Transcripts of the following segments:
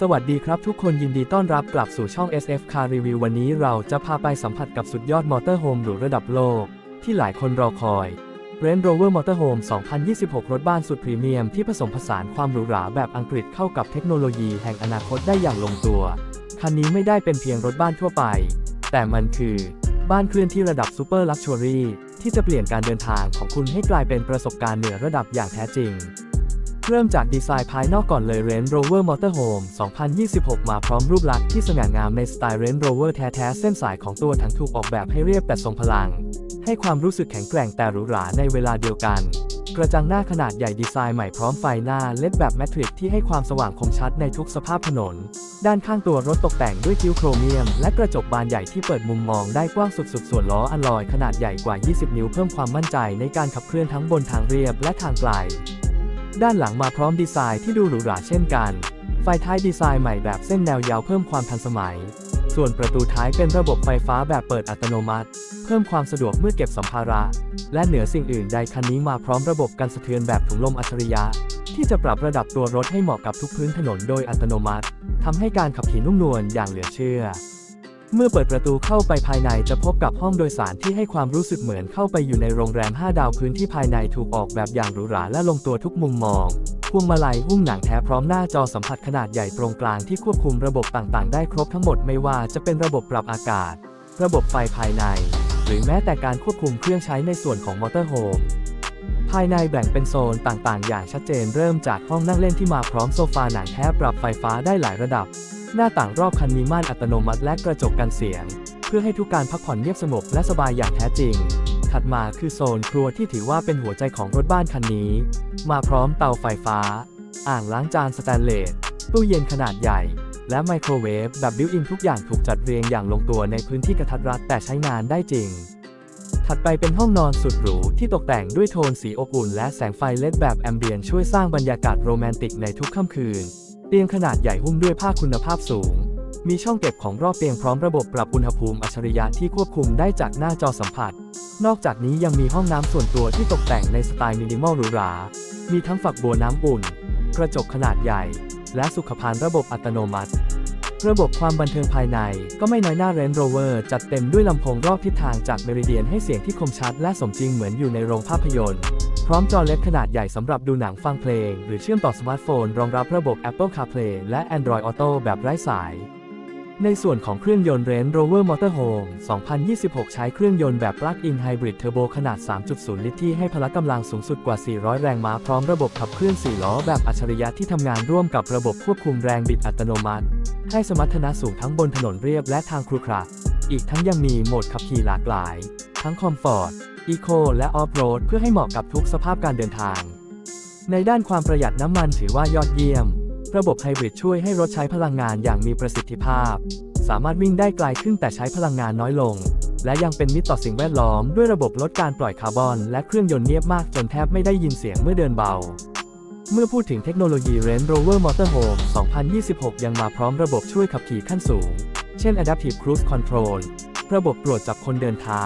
สวัสดีครับทุกคนยินดีต้อนรับกลับสู่ช่อง SF Car Review วันนี้เราจะพาไปสัมผัสกับสุดยอดมอเตอร์โฮมหรูระดับโลก ที่หลายคนรอคอย Range Rover Motorhome 2026 รถบ้านสุดพรีเมียมที่ผสมผสานความหรูหราแบบอังกฤษเข้ากับเทคโนโลยีแห่งอนาคตได้อย่างลงตัว คันนี้ไม่ได้เป็นเพียงรถบ้านทั่วไป แต่มันคือ บ้านเคลื่อนที่ระดับซูเปอร์ลักชัวรี่ที่จะเปลี่ยนการเดินทางของคุณให้กลายเป็นประสบการณ์เหนือระดับอย่างแท้จริง เริ่มจากดีไซน์ภายนอกก่อนเลย Range Rover Motorhome 2026 มาพร้อมรูปลักษณ์ที่สง่างามในสไตล์ Range Rover แท้ๆ เส้นสายของตัวถังถูกออกแบบให้เรียบแต่ทรงพลัง ให้ความรู้สึกแข็งแกร่งแต่หรูหราในเวลาเดียวกัน กระจังหน้าขนาดใหญ่ดีไซน์ใหม่พร้อมไฟหน้าเล็ดแบบแมทริกที่ให้ความสว่างคมชัดในทุกสภาพถนน ด้านข้างตัวรถตกแต่งด้วยคิ้วโครเมียม และกระจกบานใหญ่ที่เปิดมุมมองได้กว้างสุดๆ ส่วนล้ออัลลอยขนาดใหญ่กว่า 20 นิ้วเพิ่มความมั่นใจในการขับเคลื่อนทั้งบนทางเรียบและทางไกล ด้านหลังมาพร้อมดีไซน์ที่ดูหรูหราเช่นกัน ไฟท้ายดีไซน์ใหม่แบบเส้นแนวยาวเพิ่มความทันสมัย ส่วนประตูท้ายเป็นระบบไฟฟ้าแบบเปิดอัตโนมัติ เพิ่มความสะดวกเมื่อเก็บสัมภาระ และเหนือสิ่งอื่นใดคันนี้มาพร้อมระบบกันสะเทือนแบบถุงลมอัจฉริยะ ที่จะปรับระดับตัวรถให้เหมาะกับทุกพื้นถนนโดยอัตโนมัติทำให้การขับขี่นุ่มนวลอย่างเหลือเชื่อ เมื่อเปิดประตูเข้าไปภายในจะพบกับห้องโดยสารที่ให้ความรู้สึกเหมือนเข้าไปอยู่ในโรงแรม 5 ดาวพื้นที่ภายในถูกออกแบบอย่างหรูหราและลงตัวทุกมุมมองพวงมาลัยหุ้มหนังแท้พร้อมหน้าจอสัมผัสขนาดใหญ่ตรงกลางที่ควบคุมระบบต่างๆ ได้ครบทั้งหมดไม่ว่าจะเป็นระบบปรับอากาศ ระบบไฟภายใน หรือแม้แต่การควบคุมเครื่องใช้ในส่วนของมอเตอร์โฮมภายในแบ่งเป็นโซนต่างๆ อย่างชัดเจนเริ่มจากห้องนั่งเล่นที่มาพร้อมโซฟาหนังแท้ปรับไฟฟ้าได้หลายระดับ หน้าต่างรอบคันมีม่านอัตโนมัติและกระจกกันเสียง เพื่อให้ทุกการพักผ่อนเงียบสงบและสบายอย่างแท้จริง ถัดมาคือโซนครัวที่ถือว่าเป็นหัวใจของรถบ้านคันนี้ มาพร้อมเตาไฟฟ้า อ่างล้างจานสแตนเลส ตู้เย็นขนาดใหญ่ และไมโครเวฟแบบบิวอินทุกอย่างถูกจัดเรียงอย่างลงตัวในพื้นที่กระทัดรัดแต่ใช้งานได้จริง ถัดไปเป็นห้องนอนสุดหรูที่ตกแต่งด้วยโทนสีอบอุ่น และแสงไฟเลดแบบแอมเบียนช่วยสร้างบรรยากาศโรแมนติกในทุกค่ำคืน ตียงขนาดใหญ่หุ้มด้วยผ้าคุณภาพสูง มีช่องเก็บของรอบเตียงพร้อมระบบปรับอุณหภูมิอัจฉริยะที่ควบคุมได้จากหน้าจอสัมผัส นอกจากนี้ยังมีห้องน้ำส่วนตัวที่ตกแต่งในสไตล์มินิมอลหรูหรา มีทั้งฝักบัวน้ำอุ่น กระจกขนาดใหญ่ และสุขภัณฑ์ระบบอัตโนมัติ ระบบความบันเทิงภายในก็ไม่น้อยหน้า Range Rover จัดเต็มด้วยลำโพงรอบทิศทางจากเมริเดียนให้เสียงที่คมชัดและสมจริงเหมือนอยู่ในโรงภาพยนตร์ พร้อมจอเล็กขนาดใหญ่สำหรับดูหนังฟังเพลง หรือเชื่อมต่อสมาร์ทโฟน รองรับระบบ Apple CarPlay และ Android Auto แบบไร้สาย ในส่วนของเครื่องยนต์ Range Rover Motorhome 2026 ใช้เครื่องยนต์แบบ Plug-in Hybrid Turbo ขนาด 3.0 ลิตรที่ให้พละกำลังสูงสุดกว่า 400 แรงม้า พร้อมระบบขับเคลื่อน 4 ล้อแบบอัจฉริยะที่ทำงานร่วมกับระบบควบคุมแรงบิดอัตโนมัติ ให้สมรรถนะสูงทั้งบนถนนเรียบและทางครุขระอีกทั้งยังมีโหมดขับขี่หลากหลาย ทั้งคอมฟอร์ต อีโคและออฟโรดเพื่อให้เหมาะกับทุกสภาพการเดินทาง ในด้านความประหยัดน้ำมันถือว่ายอดเยี่ยม ระบบไฮบริดช่วยให้รถใช้พลังงานอย่างมีประสิทธิภาพ สามารถวิ่งได้ไกลขึ้นแต่ใช้พลังงานน้อยลง และยังเป็นมิตรต่อสิ่งแวดล้อมด้วยระบบลดการปล่อยคาร์บอน และเครื่องยนต์เงียบมากจนแทบไม่ได้ยินเสียงเมื่อเดินเบาเมื่อพูดถึงเทคโนโลยี Range Rover Motorhome 2026 ยังมาพร้อมระบบช่วยขับขี่ขั้นสูง เช่น Adaptive Cruise Control ระบบตรวจจับคนเดินเท้า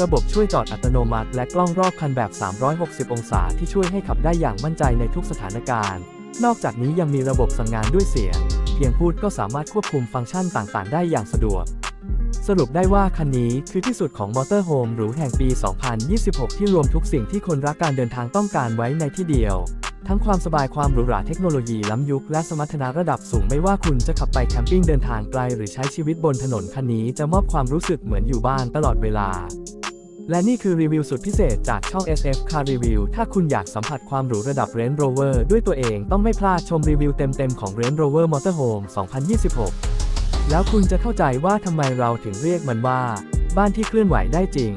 ระบบช่วยจอดอัตโนมัติ และกล้องรอบคันแบบ 360 องศาที่ช่วยให้ขับได้อย่างมั่นใจในทุกสถานการณ์ นอกจากนี้ยังมีระบบสั่งงานด้วยเสียง เพียงพูดก็สามารถควบคุมฟังก์ชันต่างๆ ได้อย่างสะดวก สรุปได้ว่าคันนี้คือที่สุดของมอเตอร์โฮมหรูแห่งปี 2026 ที่รวมทุกสิ่งที่คนรักการเดินทางต้องการไว้ในที่เดียวทั้งความสบายความหรูหราเทคโนโลยีล้ำยุคและสมรรถนะระดับสูงไม่ว่าคุณจะขับไปแคมปิ้งเดินทางไกลหรือใช้ชีวิตบนถนนคันนี้จะมอบความรู้สึกเหมือนอยู่บ้านตลอดเวลา และนี่คือรีวิวสุดพิเศษจากช่อง SF Car Review ถ้าคุณอยากสัมผัสความหรูระดับ Range Rover ด้วยตัวเองต้องไม่พลาดชมรีวิวเต็มๆของ Range Rover Motorhome 2026 แล้วคุณจะเข้าใจว่าทำไมเราถึงเรียกมันว่า บ้านที่เคลื่อนไหวได้จริง